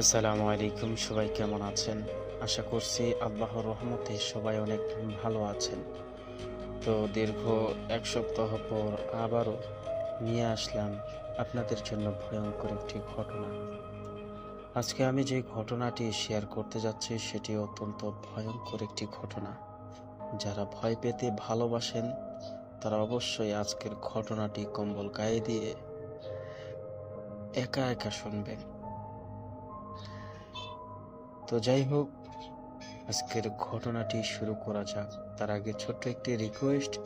আসসালামু আলাইকুম, সবাই কেমন আছেন? আশা করছি আল্লাহর রহমতে সবাই অনেক ভালো আছেন। তো দীর্ঘ এক সপ্তাহ পর আবারও নিয়ে আসলাম আপনাদের জন্য ভয়ঙ্কর একটি ঘটনা। আজকে আমি যে ঘটনাটি শেয়ার করতে যাচ্ছি, সেটি অত্যন্ত ভয়ঙ্কর একটি ঘটনা। যারা ভয় পেতে ভালোবাসেন, তারা অবশ্যই আজকের ঘটনাটি কম্বল গায়ে দিয়ে একা একা শুনবেন। তো যাই হোক, আজকের ঘটনাটি শুরু করা যাক। তার আগে ছোট্ট একটি রিকোয়েস্ট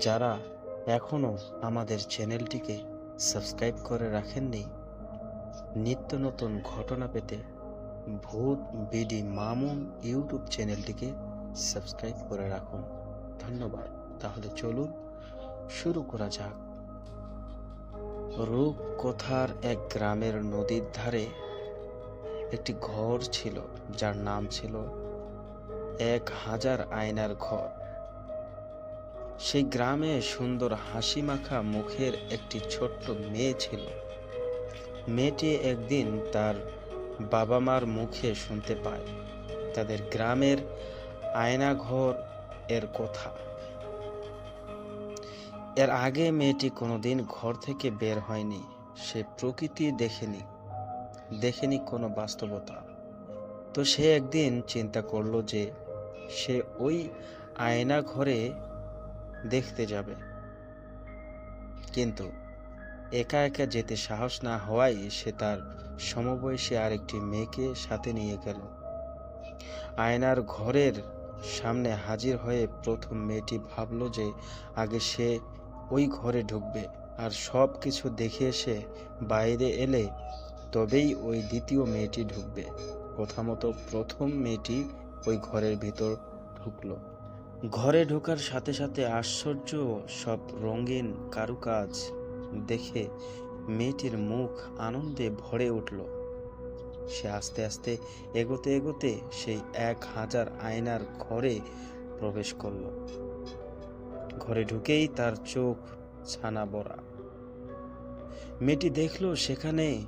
যারা এখনও আমাদের চ্যানেলটিকে সাবস্ক্রাইব করে রাখেননি, নিত্য নতুন ঘটনা পেতে ভূত বিডি মামুন ইউটিউব চ্যানেলটিকে সাবস্ক্রাইব করে রাখুন। ধন্যবাদ। তাহলে চলুন, শুরু করা যাক। রূপকথার এক গ্রামের নদীর ধারে একটি ঘর ছিল, যার নাম ছিল এক হাজার আয়নার ঘর। সেই গ্রামে সুন্দর হাসি মাখা মুখের একটি ছোট্ট মেয়ে ছিল। মেয়েটি একদিন তার বাবা মার মুখে শুনতে পায়, তাদের গ্রামের আয়নাঘর এর কথা। এর আগে মেয়েটি কোনোদিন ঘর থেকে বের হয়নি, সে প্রকৃতি দেখেনি। দেখেনি কোনো বাস্তবতা। তো সে একদিন চিন্তা করল যে সে ওই আয়না ঘরে দেখতে যাবে। কিন্তু একা একা যেতে সাহস না হওয়ায় সে তার সমবয়সী আরেকটি মেয়েকে সাথে নিয়ে গেল। আয়নার ঘরের সামনে হাজির হয়ে প্রথম মেয়েটি ভাবলো যে আগে সে ওই ঘরে ঢুকবে, আর সব কিছু দেখে এসে বাইরে এলে তবেই ওই দ্বিতীয় মেয়েটি ঢুকবে। কথা মতো প্রথম মেয়েটি ওই ঘরের ভিতর ঢুকল। ঘরে ঢোকার সাথে সাথে আশ্চর্য সব রঙিন কারুকাজ দেখে মেয়েটির মুখ আনন্দে ভরে উঠল। সে আস্তে আস্তে এগোতে এগোতে সেই এক হাজার আয়নার ঘরে প্রবেশ করল। ঘরে ঢুকেই তার চোখ ছানা বড়া। মেয়েটি দেখল সেখানে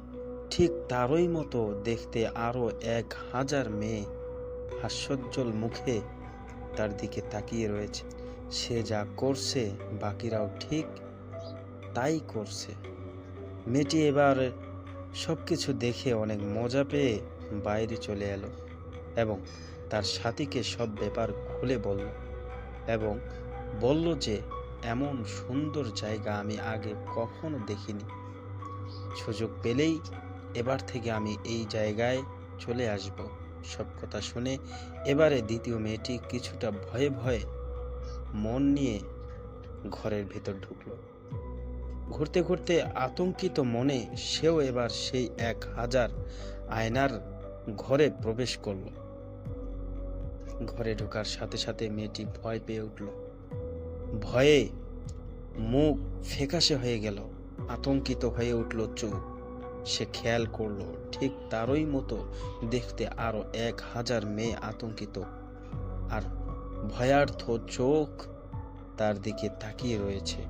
ঠিক তারই মতো দেখতে আরও এক হাজার মেয়ে হাস্যোজ্জ্বল মুখে তার দিকে তাকিয়ে রয়েছে। সে যা করছে, বাকিরাও ঠিক তাই করছে। মেয়েটি এবার সব কিছু দেখে অনেক মজা পেয়ে বাইরে চলে এলো এবং তার সাথীকে সব ব্যাপার খুলে বলল এবং বলল যে, এমন সুন্দর জায়গা আমি আগে কখনো দেখিনি। সুযোগ পেলেই এবার থেকে আমি এই জায়গায় চলে আসব। সব কথা শুনে এবারে দ্বিতীয় মেয়েটি কিছুটা ভয়ে ভয়ে মন নিয়ে ঘরের ভেতর ঢুকলো। ঘুরতে ঘুরতে আতঙ্কিত মনে সেও এবার সেই এক হাজার আয়নার ঘরে প্রবেশ করল। ঘরে ঢোকার সাথে সাথে মেয়েটি ভয় পেয়ে উঠল। ভয়ে মুখ ফ্যাকাশে হয়ে গেল। আতঙ্কিত হয়ে উঠল চোখ। সে খেয়াল করল, ঠিক তারই মতো দেখতে আরও এক হাজার মেয়ে আতঙ্কিত। আর ভয়ার্থ চোখ তার দিকে তাকিয়ে রয়েছে।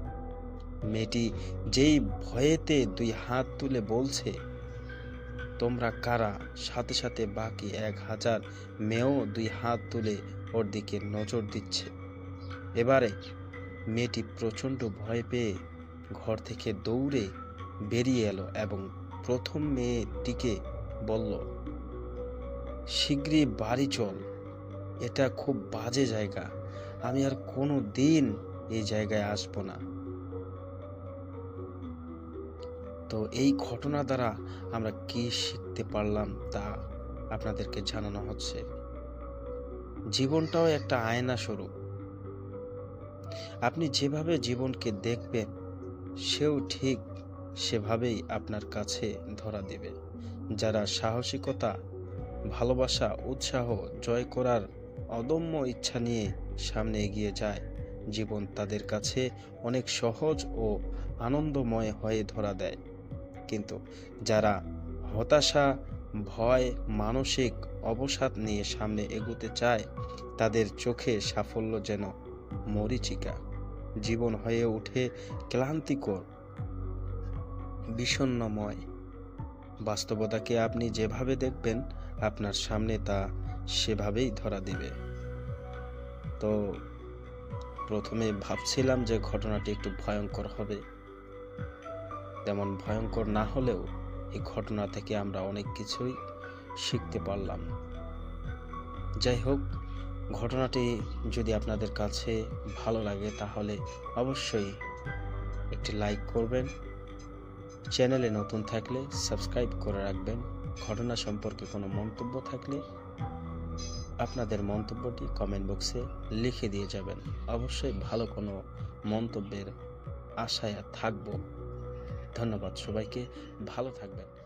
মেয়েটি যেই ভয়েতে দুই হাত তুলে বলছে, তোমরা কারা? সাথে সাথে বাকি এক হাজার মেয়েও দুই হাত তুলে ওর দিকে নজর দিচ্ছে। এবারে মেয়েটি প্রচণ্ড ভয় পেয়ে ঘর থেকে দৌড়ে বেরিয়ে এলো এবং প্রথম মেয়েটিকে বলল শীঘ্রই বাড়ি চল। এটা খুব বাজে জায়গা। আমি আর কোনো দিন এই জায়গায় আসব না। তো এই ঘটনা দ্বারা আমরা কি শিখতে পারলাম তা আপনাদেরকে জানানো হচ্ছে। জীবনটাও একটা আয়না স্বরূপ। আপনি যেভাবে জীবনকে দেখবেন, সেও ঠিক সেভাবেই আপনার কাছে ধরা দেবে। যারা সাহসিকতা, ভালোবাসা, উৎসাহ, জয় করার অদম্য ইচ্ছা নিয়ে সামনে এগিয়ে যায়, জীবন তাদের কাছে অনেক সহজ ও আনন্দময় হয়ে ধরা দেয়। কিন্তু যারা হতাশা, ভয়, মানসিক অবসাদ নিয়ে সামনে এগোতে চায়, তাদের চোখে সাফল্য যেন মরিচিকা। জীবন হয়ে ওঠে ক্লান্তিকর বিষণ্ণময়। বাস্তবতাকে আপনি যেভাবে দেখবেন, আপনার সামনে তা সেভাবেই ধরা দিবে। তো, প্রথমে ভাবছিলাম যে ঘটনাটি একটু ভয়ঙ্কর হবে। তেমন ভয়ঙ্কর না হলেও এই ঘটনা থেকে আমরা অনেক কিছুই শিখতে পারলাম। যাই হোক, ঘটনাটি যদি আপনাদের কাছে ভালো লাগে তাহলে অবশ্যই একটি লাইক করবেন চ্যানেলে নতুন থাকলে সাবস্ক্রাইব করে রাখবেন। ঘটনা সম্পর্কে কোনো মন্তব্য থাকলে আপনাদের মন্তব্যটি কমেন্ট বক্সে লিখে দিয়ে যাবেন। অবশ্যই ভালো কোনো মন্তব্যের আশায় থাকব। ধন্যবাদ সবাইকে, ভালো থাকবেন।